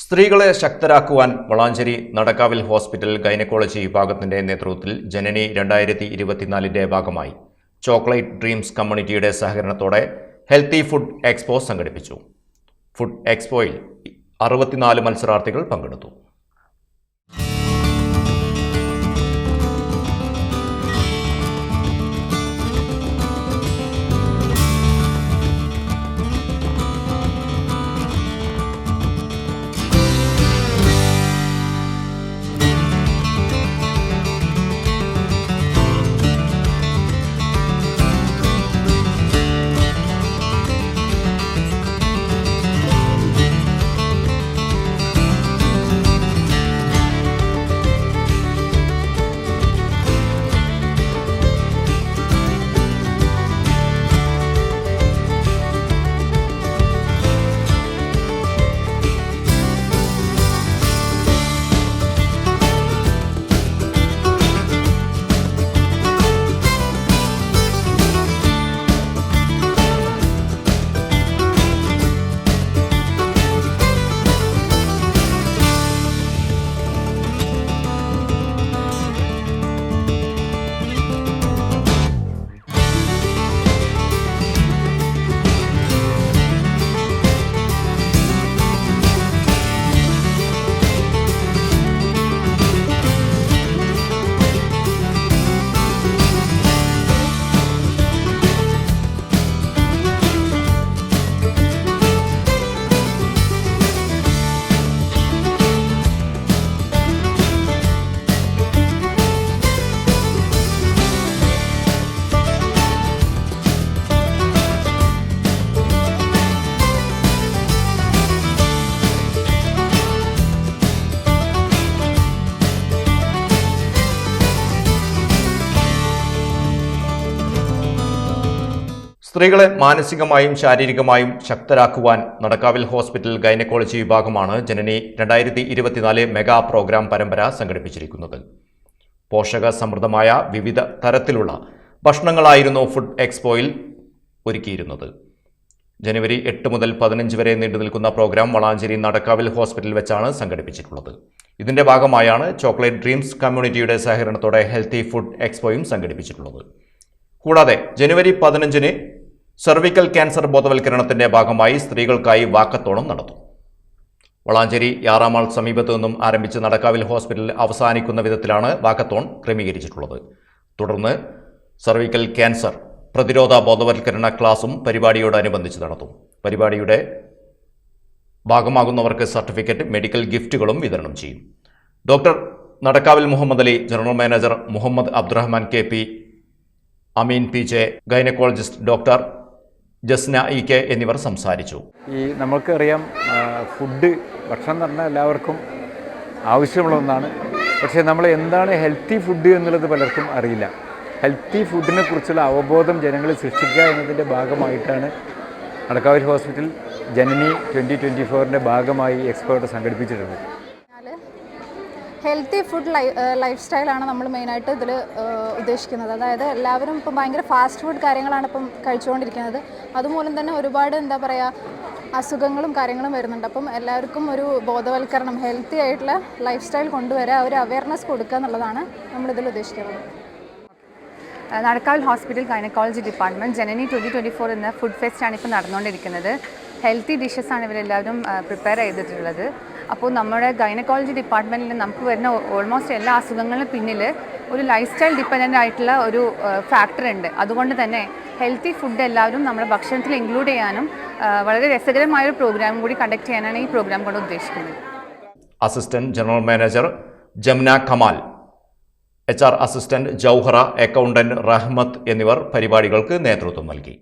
സ്ത്രീകളെ ശക്തരാക്കുവാൻ വളാഞ്ചേരി നടക്കാവിൽ ഹോസ്പിറ്റൽ ഗൈനക്കോളജി വിഭാഗത്തിന്റെ നേതൃത്വത്തിൽ ജനനി രണ്ടായിരത്തി ഇരുപത്തിനാലിന്റെ ഭാഗമായി ചോക്ലേറ്റ് ഡ്രീംസ് കമ്മ്യൂണിറ്റിയുടെ സഹകരണത്തോടെ ഹെൽത്തി ഫുഡ് എക്സ്പോ സംഘടിപ്പിച്ചു. ഫുഡ് എക്സ്പോയിൽ അറുപത്തിനാല് മത്സരാർത്ഥികൾ പങ്കെടുത്തു. സ്ത്രീകളെ മാനസികമായും ശാരീരികമായും ശക്തരാക്കുവാൻ നടക്കാവിൽ ഹോസ്പിറ്റൽ ഗൈനക്കോളജി വിഭാഗമാണ് ജനനി രണ്ടായിരത്തി ഇരുപത്തിനാല് മെഗാ പ്രോഗ്രാം പരമ്പര സംഘടിപ്പിച്ചിരിക്കുന്നത്. പോഷക സമൃദ്ധമായ വിവിധ തരത്തിലുള്ള ഭക്ഷണങ്ങളായിരുന്നു ഫുഡ് എക്സ്പോയിൽ ഒരുക്കിയിരുന്നത്. ജനുവരി എട്ട് മുതൽ പതിനഞ്ച് വരെ നീണ്ടു നിൽക്കുന്ന പ്രോഗ്രാം വളാഞ്ചേരി നടക്കാവിൽ ഹോസ്പിറ്റൽ വെച്ചാണ് സംഘടിപ്പിച്ചിട്ടുള്ളത്. ഇതിന്റെ ഭാഗമായാണ് ചോക്ലേറ്റ് ഡ്രീംസ് കമ്മ്യൂണിറ്റിയുടെ സഹകരണത്തോടെ ഹെൽത്തി ഫുഡ് എക്സ്പോയും സംഘടിപ്പിച്ചിട്ടുള്ളത്. കൂടാതെ ജനുവരി പതിനഞ്ചിന് സെർവിക്കൽ ക്യാൻസർ ബോധവൽക്കരണത്തിന്റെ ഭാഗമായി സ്ത്രീകൾക്കായി വാക്കത്തോണം നടത്തും വളാഞ്ചേരി യാറാമാൾ സമീപത്തു നിന്നും ആരംഭിച്ച് നടക്കാവിൽ ഹോസ്പിറ്റലിൽ അവസാനിക്കുന്ന വിധത്തിലാണ് വാക്കത്തോൺ ക്രമീകരിച്ചിട്ടുള്ളത്. തുടർന്ന് സർവിക്കൽ ക്യാൻസർ പ്രതിരോധ ബോധവൽക്കരണ ക്ലാസും പരിപാടിയോടനുബന്ധിച്ച് നടത്തും പരിപാടിയുടെ ഭാഗമാകുന്നവർക്ക് സർട്ടിഫിക്കറ്റ് മെഡിക്കൽ ഗിഫ്റ്റുകളും വിതരണം ചെയ്യും. Doctor Nadakkavil Muhammad Ali general manager Muhammad Abdurahman K P Ameen P J gynaecologist doctor Jasna E K എന്നിവർ സംസാരിച്ചു. ഈ നമുക്കറിയാം ഫുഡ് ഭക്ഷണം എന്ന് പറഞ്ഞാൽ എല്ലാവർക്കും ആവശ്യമുള്ള ഒന്നാണ്. പക്ഷേ നമ്മൾ എന്താണ് ഹെൽത്തി ഫുഡ് എന്നുള്ളത് പലർക്കും അറിയില്ല. ഹെൽത്തി ഫുഡിനെ കുറിച്ചുള്ള അവബോധം ജനങ്ങളിൽ സൃഷ്ടിക്കുക എന്നതിന്റെ ഭാഗമായിട്ടാണ് നടക്കാവിൽ ഹോസ്പിറ്റൽ ജനനി ട്വന്റി ട്വന്റി ഫോറിന്റെ ഭാഗമായി എക്സ്പേർട്ട് സംഘടിപ്പിച്ചിട്ടുള്ളത്. ഹെൽത്തി ഫുഡ് ലൈഫ് സ്റ്റൈലാണ് നമ്മൾ മെയിനായിട്ട് ഇതിൽ ഉദ്ദേശിക്കുന്നത്. അതായത് എല്ലാവരും ഇപ്പം ഭയങ്കര ഫാസ്റ്റ് ഫുഡ് കാര്യങ്ങളാണ് ഇപ്പം കഴിച്ചുകൊണ്ടിരിക്കുന്നത്. അതുമൂലം തന്നെ ഒരുപാട് എന്താ പറയുക അസുഖങ്ങളും കാര്യങ്ങളും വരുന്നുണ്ട്. അപ്പം എല്ലാവർക്കും ഒരു ബോധവൽക്കരണം ഹെൽത്തി ആയിട്ടുള്ള ലൈഫ് സ്റ്റൈൽ കൊണ്ടുവരിക ഒരു അവയർനെസ് കൊടുക്കുക എന്നുള്ളതാണ് നമ്മളിതിൽ ഉദ്ദേശിക്കുന്നത്. Nadakkavil hospital gynaecology department Janani twenty twenty four എന്ന ഫുഡ് ഫെസ്റ്റാണ് ഇപ്പോൾ നടന്നുകൊണ്ടിരിക്കുന്നത്. ഹെൽത്തി ഡിഷസ് ആണ് ഇവരെല്ലാവരും പ്രിപ്പയർ ചെയ്തിട്ടുള്ളത്. അപ്പോൾ നമ്മുടെ ഗൈനക്കോളജി ഡിപ്പാർട്ട്മെന്റിൽ നമുക്ക് വരുന്ന ഓൾമോസ്റ്റ് എല്ലാ അസുഖങ്ങളും പിന്നിൽ ഒരു ലൈഫ് സ്റ്റൈൽ ഡിപ്പെൻഡന്റ് ആയിട്ടുള്ള ഒരു ഫാക്ടർ ഉണ്ട്. അതുകൊണ്ട് തന്നെ ഹെൽത്തി ഫുഡ് എല്ലാവരും നമ്മുടെ ഭക്ഷണത്തിൽ ഇൻക്ലൂഡ് ചെയ്യാനും വളരെ രസകരമായ ഒരു പ്രോഗ്രാം കൂടി കണ്ടക്ട് ചെയ്യാനാണ് ഈ പ്രോഗ്രാം കൊണ്ട് ഉദ്ദേശിക്കുന്നത്. Assistant general manager Jamna Kamal H R assistant Jouhara accountant Rahmath എന്നിവർ പരിപാടികൾക്ക് നേതൃത്വം നൽകി.